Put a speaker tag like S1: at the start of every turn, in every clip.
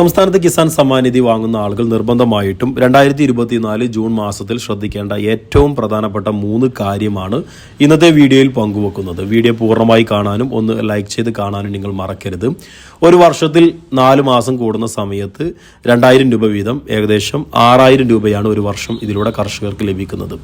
S1: സംസ്ഥാനത്ത് കിസാൻ സമ്മാൻ നിധി വാങ്ങുന്ന ആളുകൾ നിർബന്ധമായിട്ടും രണ്ടായിരത്തി ഇരുപത്തിനാല് ജൂൺ മാസത്തിൽ ശ്രദ്ധിക്കേണ്ട ഏറ്റവും പ്രധാനപ്പെട്ട മൂന്ന് കാര്യമാണ് ഇന്നത്തെ വീഡിയോയിൽ പങ്കുവെക്കുന്നത്. വീഡിയോ പൂർണമായി കാണാനും ഒന്ന് ലൈക്ക് ചെയ്ത് കാണാനും നിങ്ങൾ മറക്കരുത്. ഒരു വർഷത്തിൽ നാല് മാസം കൂടുന്ന സമയത്ത് രണ്ടായിരം രൂപ വീതം ഏകദേശം ആറായിരം രൂപയാണ് ഒരു വർഷം ഇതിലൂടെ കർഷകർക്ക് ലഭിക്കുന്നത്.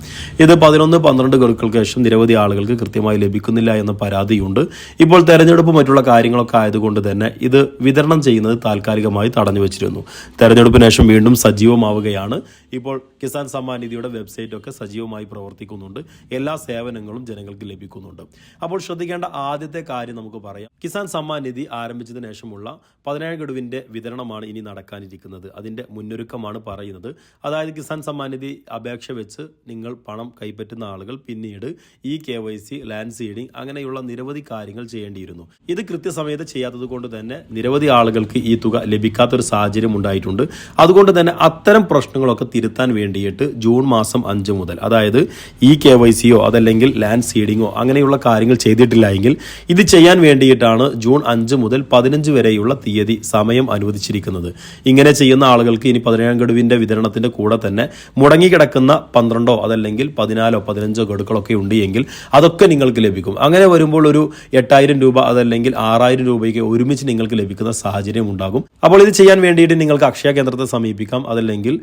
S1: ഇത് പതിനൊന്ന് പന്ത്രണ്ട് ഗഡുക്കൾക്ക് ശേഷം നിരവധി ആളുകൾക്ക് കൃത്യമായി ലഭിക്കുന്നില്ല എന്ന പരാതിയുണ്ട്. ഇപ്പോൾ തെരഞ്ഞെടുപ്പ് മറ്റുള്ള കാര്യങ്ങളൊക്കെ ആയതുകൊണ്ട് തന്നെ ഇത് വിതരണം ചെയ്യുന്നത് താൽക്കാലികമായി വെച്ചിരുന്നു. തെരഞ്ഞെടുപ്പിന് ശേഷം വീണ്ടും സജീവമാവുകയാണ്. ഇപ്പോൾ കിസാൻ സമ്മാൻ നിധിയുടെ വെബ്സൈറ്റൊക്കെ സജീവമായി പ്രവർത്തിക്കുന്നുണ്ട്. എല്ലാ സേവനങ്ങളും ജനങ്ങൾക്ക് ലഭിക്കുന്നുണ്ട്. അപ്പോൾ ശ്രദ്ധിക്കേണ്ട ആദ്യത്തെ കാര്യം നമുക്ക് പറയാം. കിസാൻ സമ്മാൻ നിധി ആരംഭിച്ചതിന് ശേഷമുള്ള പതിനേഴ് ഗഡുവിന്റെ വിതരണമാണ് ഇനി നടക്കാനിരിക്കുന്നത്. അതിന്റെ മുന്നൊരുക്കമാണ് പറയുന്നത്. അതായത് കിസാൻ സമ്മാൻ നിധി അപേക്ഷ വെച്ച് നിങ്ങൾ പണം കൈപ്പറ്റുന്ന ആളുകൾ പിന്നീട് E K Y C land seeding അങ്ങനെയുള്ള നിരവധി കാര്യങ്ങൾ ചെയ്യേണ്ടിയിരുന്നു. ഇത് കൃത്യസമയത്ത് ചെയ്യാത്തത് കൊണ്ട് തന്നെ നിരവധി ആളുകൾക്ക് ഈ തുക ലഭിക്കാത്തൊരു സാഹചര്യം ഉണ്ടായിട്ടുണ്ട്. അതുകൊണ്ട് തന്നെ അത്തരം പ്രശ്നങ്ങളൊക്കെ തിരുത്താൻ വേണ്ടിയിട്ട് ജൂൺ മാസം അഞ്ച് മുതൽ അതായത് ഈ കെ വൈ സിയോ അതല്ലെങ്കിൽ ലാൻഡ് സീഡിങ്ങോ അങ്ങനെയുള്ള കാര്യങ്ങൾ ചെയ്തിട്ടില്ല എങ്കിൽ ഇത് ചെയ്യാൻ വേണ്ടിയിട്ടാണ് ജൂൺ അഞ്ച് മുതൽ പതിനഞ്ച് വരെയുള്ള തീയതി സമയം അനുവദിച്ചിരിക്കുന്നത്. ഇങ്ങനെ ചെയ്യുന്ന ആളുകൾക്ക് ഇനി പതിനേഴാം ഗഡുവിന്റെ വിതരണത്തിന്റെ കൂടെ തന്നെ മുടങ്ങിക്കിടക്കുന്ന പന്ത്രണ്ടോ അതല്ലെങ്കിൽ പതിനാലോ പതിനഞ്ചോ ഗഡുക്കളൊക്കെ ഉണ്ട് എങ്കിൽ അതൊക്കെ നിങ്ങൾക്ക് ലഭിക്കും. അങ്ങനെ വരുമ്പോൾ ഒരു എട്ടായിരം രൂപ അതല്ലെങ്കിൽ ആറായിരം രൂപയ്ക്ക് ഒരുമിച്ച് നിങ്ങൾക്ക് ലഭിക്കുന്ന സാഹചര്യം ഉണ്ടാകും. അപ്പോൾ ഇത് ചെയ്യാൻ വേണ്ടിയിട്ട് നിങ്ങൾക്ക് അക്ഷയ കേന്ദ്രത്തെ സമീപിക്കാം. അതല്ലെങ്കിൽ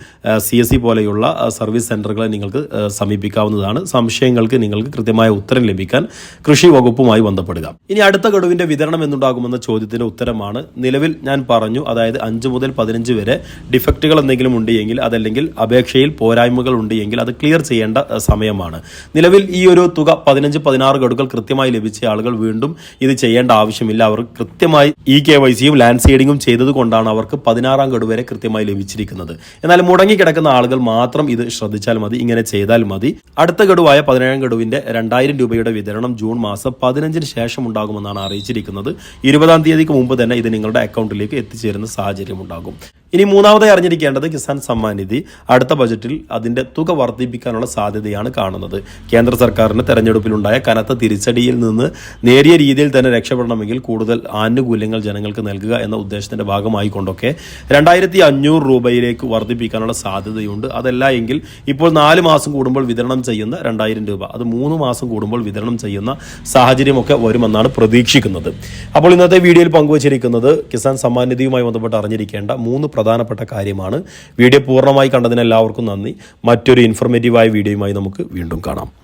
S1: സി എസ് സി പോലെയുള്ള സർവീസ് സെന്ററുകളെ നിങ്ങൾക്ക് സമീപിക്കാവുന്നതാണ്. സംശയങ്ങൾക്ക് നിങ്ങൾക്ക് കൃത്യമായ ഉത്തരം ലഭിക്കാൻ കൃഷി വകുപ്പുമായി ബന്ധപ്പെടുക. ഇനി അടുത്ത ഗഡുവിന്റെ വിതരണം എന്നുണ്ടാകുമെന്ന ചോദ്യത്തിന്റെ ഉത്തരമാണ് നിലവിൽ ഞാൻ പറഞ്ഞു അതായത് അഞ്ച് മുതൽ പതിനഞ്ച് വരെ ഡിഫക്റ്റുകൾ എന്തെങ്കിലും ഉണ്ടെങ്കിൽ അതല്ലെങ്കിൽ അപേക്ഷയിൽ പോരായ്മകൾ ഉണ്ട് എങ്കിൽ അത് ക്ലിയർ ചെയ്യേണ്ട സമയമാണ്. നിലവിൽ ഈ ഒരു തുക പതിനഞ്ച് പതിനാറ് ഗഡുകൾ കൃത്യമായി ലഭിച്ച ആളുകൾ വീണ്ടും ഇത് ചെയ്യേണ്ട ആവശ്യമില്ല. അവർ കൃത്യമായി ഇ കെ വൈ സിയും ലാൻഡ് സീഡിങ്ങും ചെയ്തത് കൊണ്ടാണ് അവർക്ക് പതിനാറാം ഗഡു വരെ കൃത്യമായി ലഭിച്ചിരിക്കുന്നത്. എന്നാൽ മുടങ്ങിക്കിടക്കുന്ന ആളുകൾ മാത്രം ഇത് ശ്രദ്ധിച്ചാൽ മതി ഇങ്ങനെ ചെയ്താൽ മതി. അടുത്ത ഗഡുവായ പതിനേഴാം ഗഡുവിന്റെ രണ്ടായിരം രൂപയുടെ വിതരണം ജൂൺ മാസം പതിനഞ്ചിന് ശേഷം ഉണ്ടാകുമെന്നാണ് അറിയിച്ചിരിക്കുന്നത്. ഇരുപതാം തീയതിക്ക് മുമ്പ് തന്നെ ഇത് നിങ്ങളുടെ അക്കൗണ്ടിലേക്ക് എത്തിച്ചേരുന്ന സാഹചര്യം ഉണ്ടാകും. ഇനി മൂന്നാമതായി അറിഞ്ഞിരിക്കേണ്ടത് കിസാൻ സമ്മാൻ നിധി. അടുത്ത ബജറ്റിൽ അതിന്റെ തുക വർദ്ധിപ്പിക്കാനുള്ള സാധ്യതയാണ് കാണുന്നത്. കേന്ദ്ര സർക്കാരിന് തെരഞ്ഞെടുപ്പിലുണ്ടായ കനത്ത തിരിച്ചടിയിൽ നിന്ന് നേരിയ രീതിയിൽ തന്നെ രക്ഷപ്പെടണമെങ്കിൽ കൂടുതൽ ആനുകൂല്യങ്ങൾ ജനങ്ങൾക്ക് നൽകുക എന്ന ഉദ്ദേശത്തിന്റെ ഭാഗമായി കൊണ്ടൊക്കെ രണ്ടായിരത്തി അഞ്ഞൂറ് രൂപയിലേക്ക് വർദ്ധിപ്പിക്കാനുള്ള സാധ്യതയുണ്ട്. അതല്ല എങ്കിൽ ഇപ്പോൾ നാല് മാസം കൂടുമ്പോൾ വിതരണം ചെയ്യുന്ന രണ്ടായിരം രൂപ അത് മൂന്ന് മാസം കൂടുമ്പോൾ വിതരണം ചെയ്യുന്ന സാഹചര്യമൊക്കെ വരുമെന്നാണ് പ്രതീക്ഷിക്കുന്നത്. അപ്പോൾ ഇന്നത്തെ വീഡിയോയിൽ പങ്കുവച്ചിരിക്കുന്നത് കിസാൻ സമ്മാൻ നിധിയുമായി ബന്ധപ്പെട്ട് അറിഞ്ഞിരിക്കേണ്ട മൂന്ന് പ്രധാനപ്പെട്ട കാര്യമാണ്. വീഡിയോ പൂർണമായി കണ്ടതിന് എല്ലാവർക്കും നന്ദി. മറ്റൊരു ഇൻഫോർമേറ്റീവായ വീഡിയോയുമായി നമുക്ക് വീണ്ടും കാണാം.